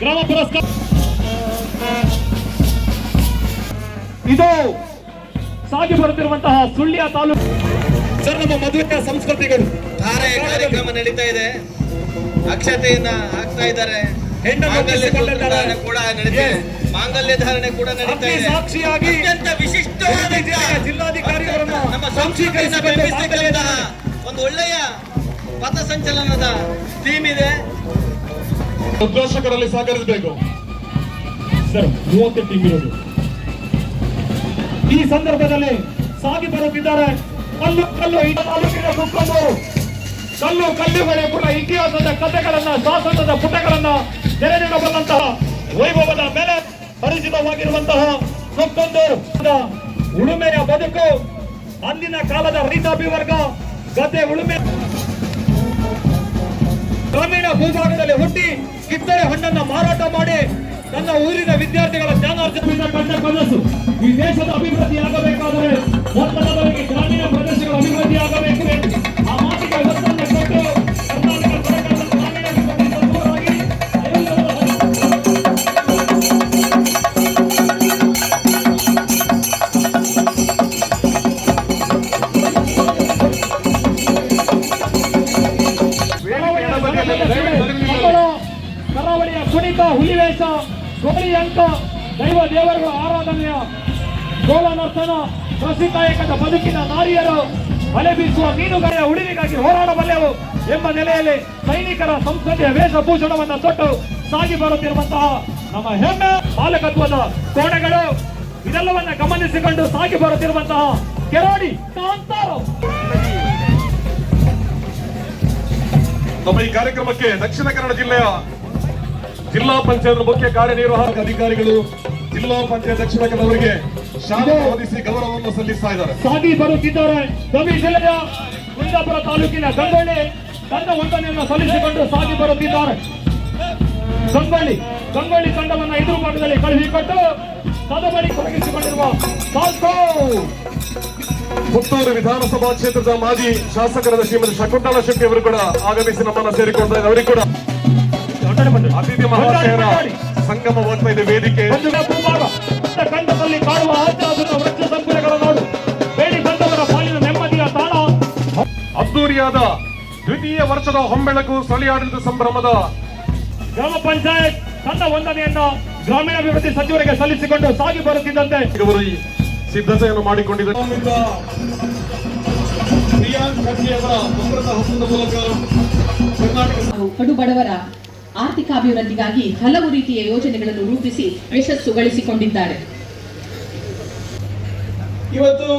ಗ್ರಾಮ ಪುರಸ್ಕಾರ ಇದು ಸಾಗಿ ಬರುತ್ತಿರುವಂತಹ ಸುಳ್ಯ ತಾಲೂಕು ಸರ್ ನಮ್ಮ ಮದುವೆಯ ಸಂಸ್ಕೃತಿಗಳು ಕಾರ್ಯಕ್ರಮ ನಡೀತಾ ಇದೆ. ಅಕ್ಷತೆಯನ್ನ ಹಾಕ್ತಾ ಇದ್ದಾರೆ. ಮಾಂಗಲ್ಯ. ಧಾರಣೆ ಕೂಡ ನಡೀತಾ ಇದೆ. ಸಾಕ್ಷಿಯಾಗಿ ಅತ್ಯಂತ ವಿಶಿಷ್ಟವಾದ ಜಿಲ್ಲಾಧಿಕಾರಿಗಳನ್ನು ನಮ್ಮ ಸಂಸ್ಕೃತಿಯನ್ನ ಒಂದು ಒಳ್ಳೆಯ ಪಥಸಂಚಲನದ ಥೀಮ್ ಇದೆ. ಉದ್ಘೋಷಕರಲ್ಲಿ ಸಹಕರಿಸಬೇಕು. ಸರ್ ಮೂವತ್ತು ಟೀಮ್ ಇರೋದು. ಈ ಸಂದರ್ಭದಲ್ಲಿ ಸಾಗಿ ಬರುತ್ತಿದ್ದಾರೆ. ಕಲ್ಲು ಕಲ್ಲು ತಾಲೂಕಿನ ಕುಕ್ಕಂದು ಕಲ್ಲು ಕಲ್ಲುಗಳೇ ಕೂಡ ಇತಿಹಾಸದ ಕಥೆಗಳನ್ನ ಶಾಸನದ ಪುಟಗಳನ್ನ ತೆರೆದಿಡಬಲ್ಲಂತಹ ವೈಭವದ ಮೇಲೆ ಪರಿಚಿತವಾಗಿರುವಂತಹ ಮತ್ತೊಂದು ಉಳುಮೆಯ ಬದುಕು. ಅಂದಿನ ಕಾಲದ ರೈತಾಪಿ ವರ್ಗ ಗದ್ದೆ ಉಳುಮೆ ಗ್ರಾಮೀಣ ಭೂಭಾಗದಲ್ಲಿ ಹುಟ್ಟಿ ಕಿತ್ತಳೆ ಹಣ್ಣನ್ನ ಮಾರಾಟ ಮಾಡಿ ತನ್ನ ಊರಿನ ವಿದ್ಯಾರ್ಥಿಗಳ ಜ್ಞಾನಾರ್ಜನೆಯಿಂದ ಕಂಡ ಕನಸು ಈ ದೇಶದ ಅಭಿವೃದ್ಧಿ ಆಗಬೇಕಾದರೆ ಗ್ರಾಮೀಣ ಪ್ರದೇಶಗಳ ಹುಲಿವೇಷ ಗೋಳಿ ಅಂಕ, ದೈವ ದೇವರುಗಳ ಆರಾಧನೆಯ ಗೋಲನರ್ತನ ಪ್ರಸಿದ್ಧಾಯಕದ ಬದುಕಿನ ನಾರಿಯರು ಬಲೆ ಬೀಸುವ ಮೀನುಗಾರಿಯ ಉಳಿವಿಗಾಗಿ ಹೋರಾಡಬಲ್ಲೆವು ಎಂಬ ನೆಲೆಯಲ್ಲಿ ಸೈನಿಕರ ಸಂಸ್ಕೃತಿಯ ವೇಷಭೂಷಣವನ್ನು ತೊಟ್ಟು ಸಾಗಿ ಬರುತ್ತಿರುವಂತಹ ನಮ್ಮ ಹೆಮ್ಮೆ ಬಾಲಕತ್ವದ ಕೋಣೆಗಳು. ಇದೆಲ್ಲವನ್ನ ಗಮನಿಸಿಕೊಂಡು ಸಾಗಿ ಬರುತ್ತಿರುವಂತಹ ಕೆರೋಡಿ ನಮ್ಮ ಈ ಕಾರ್ಯಕ್ರಮಕ್ಕೆ ದಕ್ಷಿಣ ಕನ್ನಡ ಜಿಲ್ಲೆಯ ಜಿಲ್ಲಾ ಪಂಚಾಯತ್ ಮುಖ್ಯ ಕಾರ್ಯನಿರ್ವಾಹಕ ಅಧಿಕಾರಿಗಳು ಜಿಲ್ಲಾ ಪಂಚಾಯತ್ ದಕ್ಷಿಣ ಕನ್ನಡವರಿಗೆ ಶಾಲೆ ಓದಿಸಿ ಗೌರವವನ್ನು ಸಲ್ಲಿಸ್ತಾ ಇದ್ದಾರೆ. ಸಾಗಿ ಬರುತ್ತಿದ್ದಾರೆ. ಗವಿ ಜಿಲ್ಲೆಯ ಕುಂದಾಪುರ ತಾಲೂಕಿನ ಗಂಗೊಳ್ಳಿ ತಂಡ ವಂದನೆಯನ್ನು ಸಲ್ಲಿಸಿಕೊಂಡು ಸಾಗಿ ಬರುತ್ತಿದ್ದಾರೆ. ಗಂಗೊಳ್ಳಿ ಗಂಗೊಳ್ಳಿ ತಂಡವನ್ನು ಎದುರು ಭಾಗದಲ್ಲಿ ಕಳುಹಿಕೊಟ್ಟು ಸದಮಣಿ ತೊಡಗಿಸಿಕೊಂಡಿರುವ ಪುತ್ತೂರು ವಿಧಾನಸಭಾ ಕ್ಷೇತ್ರದ ಮಾಜಿ ಶಾಸಕರಾದ ಶ್ರೀಮತಿ ಶಕುಂತಲಾ ಶೆಟ್ಟಿ ಅವರು ಕೂಡ ಆಗಮಿಸಿ ನಮ್ಮನ್ನು ಸೇರಿಕೊಂಡಿದ್ದಾರೆ ಅವರಿಗೆ ಕೂಡ ಅತಿಥಿ ಮಹಾಶಯರ ಸಂಗಮವಾಗ್ತಾ ಇದೆ ವೇದಿಕೆ. ಕಂಠದಲ್ಲಿ ಕಾಣುವ ಆಚಾರದ ವೃಕ್ಷ ಸಂಕುಲಗಳ ನೋಡು. ಬೇಡಿ ಬಂದವರ ಪಾಲಿನ ನೆಮ್ಮದಿಯ ತಾಣ. ಅದ್ದೂರಿಯಾದ ದ್ವಿತೀಯ ವರ್ಷದ ಹೊಂಬೆಳಕು ಸ್ಥಳೀಯಾಡಳಿತ ಸಂಭ್ರಮದ ಗ್ರಾಮ ಪಂಚಾಯತ್ ತನ್ನ ವಂದನೆಯನ್ನ ಗ್ರಾಮೀಣಾಭಿವೃದ್ಧಿ ಸಚಿವರಿಗೆ ಸಲ್ಲಿಸಿಕೊಂಡು ಸಾಗಿ ಬರುತ್ತಿದ್ದಂತೆ. ಇವರು ಈ ಸಿದ್ಧತೆಯನ್ನು ಮಾಡಿಕೊಂಡಿದ್ದಾರೆ. ಕಡು ಬಡವರ ಆರ್ಥಿಕ ಅಭಿವೃದ್ಧಿಗಾಗಿ ಹಲವು ರೀತಿಯ ಯೋಜನೆಗಳನ್ನು ರೂಪಿಸಿ ಯಶಸ್ಸು ಗಳಿಸಿಕೊಂಡಿದ್ದಾರೆ. ಇವತ್ತು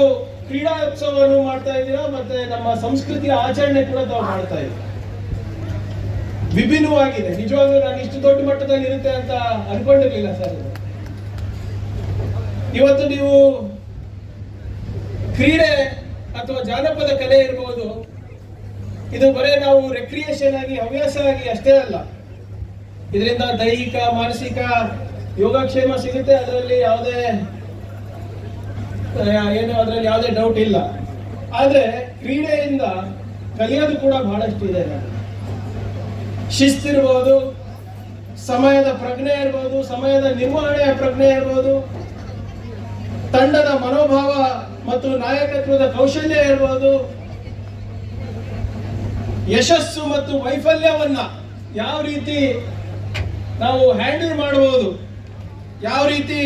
ಕ್ರೀಡಾತ್ಸವವನ್ನು ಮಾಡ್ತಾ ಇದ್ದೀರಾ? ಮತ್ತೆ ನಮ್ಮ ಸಂಸ್ಕೃತಿಯ ಆಚರಣೆ ಕೂಡ ತಾವು ಮಾಡ್ತಾ ಇದ್ದೀರಾ? ವಿಭಿನ್ನವಾಗಿದೆ. ನಿಜವಾಗ್ಲೂ ನಾನು ಇಷ್ಟು ದೊಡ್ಡ ಮಟ್ಟದಲ್ಲಿ ಇರುತ್ತೆ ಅಂತ ಅನ್ಕೊಂಡಿರ್ಲಿಲ್ಲ ಸರ್. ಇವತ್ತು ನೀವು ಕ್ರೀಡೆ ಅಥವಾ ಜಾನಪದ ಕಲೆ ಇರಬಹುದು ಇದು ಬರೇ ನಾವು ರೆಕ್ರಿಯೇಷನ್ ಆಗಿ, ಹವ್ಯಾಸ ಆಗಿ ಅಷ್ಟೇ ಅಲ್ಲ. ಇದರಿಂದ ದೈಹಿಕ, ಮಾನಸಿಕ ಯೋಗಕ್ಷೇಮ ಸಿಗುತ್ತೆ ಅದರಲ್ಲಿ ಯಾವುದೇ ಏನು, ಅದರಲ್ಲಿ ಯಾವುದೇ ಡೌಟ್ ಇಲ್ಲ ಆದರೆ ಕ್ರೀಡೆಯಿಂದ ಕಲಿಯೋದು ಕೂಡ ಬಹಳಷ್ಟು ಇದೆ. ಶಿಸ್ತಿರ್ಬೋದು, ಸಮಯದ ಪ್ರಜ್ಞೆ ಇರ್ಬೋದು, ಸಮಯದ ನಿರ್ವಹಣೆಯ ಪ್ರಜ್ಞೆ ಇರ್ಬೋದು, ತಂಡದ ಮನೋಭಾವ ಮತ್ತು ನಾಯಕತ್ವದ ಕೌಶಲ್ಯ ಇರ್ಬೋದು, ಯಶಸ್ಸು ಮತ್ತು ವೈಫಲ್ಯವನ್ನ ಯಾವ ರೀತಿ ನಾವು ಹ್ಯಾಂಡಲ್ ಮಾಡಬಹುದು ಯಾವ ರೀತಿ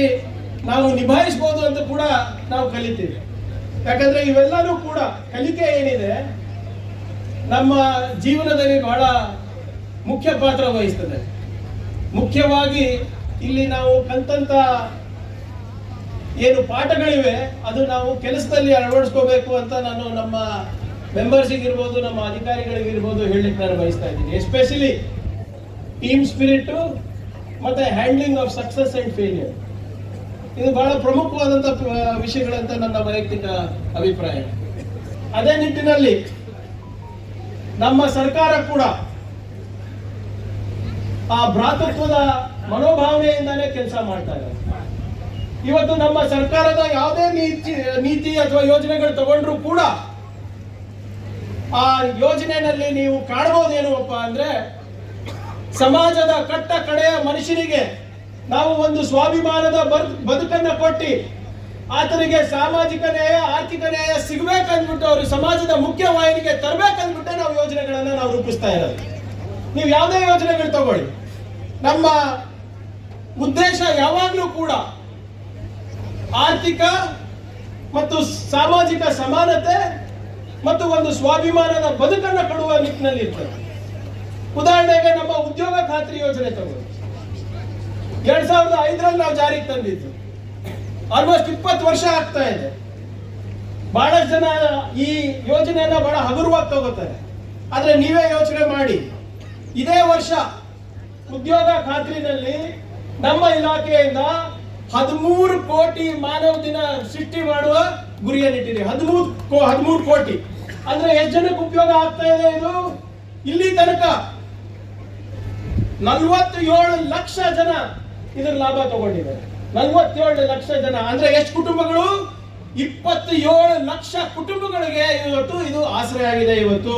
ನಾವು ನಿಭಾಯಿಸಬಹುದು ಅಂತ ಕೂಡ ನಾವು ಕಲಿತೀವಿ. ಯಾಕಂದ್ರೆ ಇವೆಲ್ಲರೂ ಕೂಡ ಕಲಿಕೆ ಏನಿದೆ, ನಮ್ಮ ಜೀವನದಲ್ಲಿ ಬಹಳ ಮುಖ್ಯ ಪಾತ್ರ ವಹಿಸ್ತದೆ. ಮುಖ್ಯವಾಗಿ ಇಲ್ಲಿ ನಾವು ಕಲ್ತಂತ ಏನು ಪಾಠಗಳಿವೆ, ಅದು ನಾವು ಕೆಲಸದಲ್ಲಿ ಅಳವಡಿಸ್ಕೋಬೇಕು ಅಂತ ನಾನು ನಮ್ಮ ಮೆಂಬರ್ಸಿಗಿರ್ಬೋದು ನಮ್ಮ ಅಧಿಕಾರಿಗಳಿಗಿರ್ಬೋದು ಹೇಳಲಿಕ್ಕೆ ನಾನು ಬಯಸ್ತಾ ಇದ್ದೀನಿ. ಎಸ್ಪೆಷಲಿ ಟೀಮ್ ಸ್ಪಿರಿಟು ಮತ್ತೆ handling of success and failure ಇದು ಬಹಳ ಪ್ರಮುಖವಾದಂಥ ವಿಷಯಗಳಂತ ನನ್ನ ವೈಯಕ್ತಿಕ ಅಭಿಪ್ರಾಯ. ಅದೇ ನಿಟ್ಟಿನಲ್ಲಿ ನಮ್ಮ ಸರ್ಕಾರ ಕೂಡ ಆ ಭ್ರಾತೃತ್ವದ ಮನೋಭಾವನೆಯಿಂದಾನೇ ಕೆಲಸ ಮಾಡ್ತಾ ಇದೆ. ಇವತ್ತು ನಮ್ಮ ಸರ್ಕಾರದ ಯಾವುದೇ ನೀತಿ ನೀತಿ ಅಥವಾ ಯೋಜನೆಗಳು ತಗೊಂಡ್ರು ಕೂಡ ಆ ಯೋಜನೆಯಲ್ಲಿ ನೀವು ಕಾಣಬಹುದೇನಪ್ಪ ಅಂದ್ರೆ ಸಮಾಜದ ಕಟ್ಟ ಕಡೆಯ ಮನುಷ್ಯನಿಗೆ ನಾವು ಒಂದು ಸ್ವಾಭಿಮಾನದ ಬದುಕನ್ನ ಕೊಟ್ಟು ಆತನಿಗೆ ಸಾಮಾಜಿಕ ನ್ಯಾಯ, ಆರ್ಥಿಕ ನ್ಯಾಯ ಸಿಗ್ಬೇಕಂದ್ಬಿಟ್ಟು ಅವರು ಸಮಾಜದ ಮುಖ್ಯ ವಾಹಿನಿಗೆ ತರಬೇಕಂದ್ಬಿಟ್ಟೆ ನಾವು ಯೋಜನೆಗಳನ್ನ ನಾವು ರೂಪಿಸ್ತಾ ಇರೋದು. ನೀವು ಯಾವುದೇ ಯೋಜನೆಗಳು ತಗೊಳ್ಳಿ. ನಮ್ಮ ಉದ್ದೇಶ ಯಾವಾಗಲೂ ಕೂಡ ಆರ್ಥಿಕ ಮತ್ತು ಸಾಮಾಜಿಕ ಸಮಾನತೆ ಮತ್ತು ಒಂದು ಸ್ವಾಭಿಮಾನದ ಬದುಕನ್ನು ಕೊಡುವ ನಿಟ್ಟಿನಲ್ಲಿ ಇರ್ತದೆ. ಉದಾಹರಣೆಗೆ ಉದ್ಯೋಗ ಖಾತ್ರಿ ಯೋಜನೆ ತಗೊಳ್ಳಿ. ಎರಡ್ ಸಾವಿರದ ಐದರಲ್ಲಿ ನಾವು ಜಾರಿಗೆ ತಂದಿದ್ದು. ಆಲ್ಮೋಸ್ಟ್ ಇಪ್ಪತ್ತು ವರ್ಷ ಆಗ್ತಾ ಇದೆ. ಬಹಳಷ್ಟು ಜನ ಈ ಯೋಜನೆಯನ್ನ ಬಹಳ ಹಗುರವಾಗಿ ತಗೋತಾರೆ. ಆದ್ರೆ ನೀವೇ ಯೋಚನೆ ಮಾಡಿ. ಇದೇ ವರ್ಷ ಉದ್ಯೋಗ ಖಾತ್ರಿನಲ್ಲಿ ನಮ್ಮ ಇಲಾಖೆಯಿಂದ ಹದಿಮೂರು ಕೋಟಿ ಮಾನವ ದಿನ ಸೃಷ್ಟಿ ಮಾಡುವ ಗುರಿಯನ್ನಿಟ್ಟಿದೆ ಹದಿಮೂರು ಹದಿಮೂರು ಕೋಟಿ. ಅಂದ್ರೆ ಎಷ್ಟು ಜನಕ್ಕೆ ಉಪಯೋಗ ಆಗ್ತಾ ಇದೆ ಇದು? ಇಲ್ಲಿ ತನಕ ನಲ್ವತ್ತೇಳು ಲಕ್ಷ ಜನ ಇದರ ಲಾಭ ತಗೊಂಡಿದ್ದಾರೆ. ನಲ್ವತ್ತೇಳು ಲಕ್ಷ ಜನ. ಅಂದ್ರೆ ಎಷ್ಟು ಕುಟುಂಬಗಳು? ಇಪ್ಪತ್ತೇಳು ಲಕ್ಷ ಕುಟುಂಬಗಳಿಗೆ ಇವತ್ತು ಇದು ಆಶ್ರಯ ಆಗಿದೆ ಇವತ್ತು.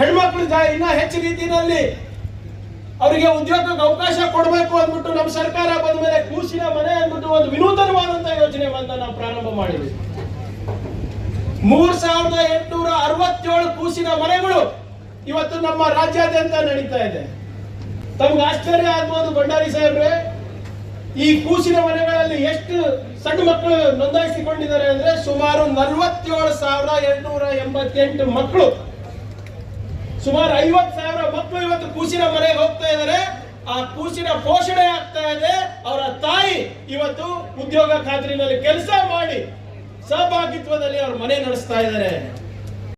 ಹೆಣ್ಮಕ್ಳು ಇನ್ನ ಹೆಚ್ಚು ರೀತಿಯಲ್ಲಿ ಅವರಿಗೆ ಉದ್ಯೋಗಕ್ಕೆ ಅವಕಾಶ ಕೊಡಬೇಕು ಅಂದ್ಬಿಟ್ಟು ನಮ್ಮ ಸರ್ಕಾರ ಬಂದ ಮೇಲೆ ಕೂಸಿನ ಮನೆ ಅಂದ್ಬಿಟ್ಟು ಒಂದು ವಿನೂತನವಾದಂತಹ ಯೋಜನೆ ಬಂದ ನಾವು ಪ್ರಾರಂಭ ಮಾಡಿದ್ವಿ. ಮೂರ್ ಸಾವಿರದ ಎಂಟುನೂರ ಅರವತ್ತೇಳು ಕೂಸಿನ ಮನೆಗಳು ಇವತ್ತು ನಮ್ಮ ರಾಜ್ಯಾದ್ಯಂತ ನಡೀತಾ ಇದೆ. ತಮ್ಗೆ ಆಶ್ಚರ್ಯ ಆಗ್ಬೋದು ಭಂಡಾರಿ ಸಾಹೇಬ್ರೆ. ಈ ಕೂಸಿನ ಮನೆಗಳಲ್ಲಿ ಎಷ್ಟು ಸಣ್ಣ ಮಕ್ಕಳು ನೋಂದಾಯಿಸಿಕೊಂಡಿದ್ದಾರೆ ಅಂದ್ರೆ ಸುಮಾರು ನಲವತ್ತೇಳು ಸಾವಿರ ಎಂಟುನೂರ ಎಂಬತ್ತೆಂಟು ಮಕ್ಕಳು. ಸುಮಾರು ಐವತ್ ಸಾವಿರ ಮಕ್ಕಳು ಇವತ್ತು ಕೂಸಿನ ಮನೆಗೆ ಹೋಗ್ತಾ ಇದ್ದಾರೆ. ಆ ಕೂಸಿನ ಪೋಷಣೆ ಆಗ್ತಾ ಇದೆ. ಅವರ ತಾಯಿ ಇವತ್ತು ಉದ್ಯೋಗ ಖಾತ್ರಿನಲ್ಲಿ ಕೆಲಸ ಮಾಡಿ ಸಹಭಾಗಿತ್ವದಲ್ಲಿ ಅವ್ರ ಮನೆ ನಡೆಸ್ತಾ ಇದ್ದಾರೆ.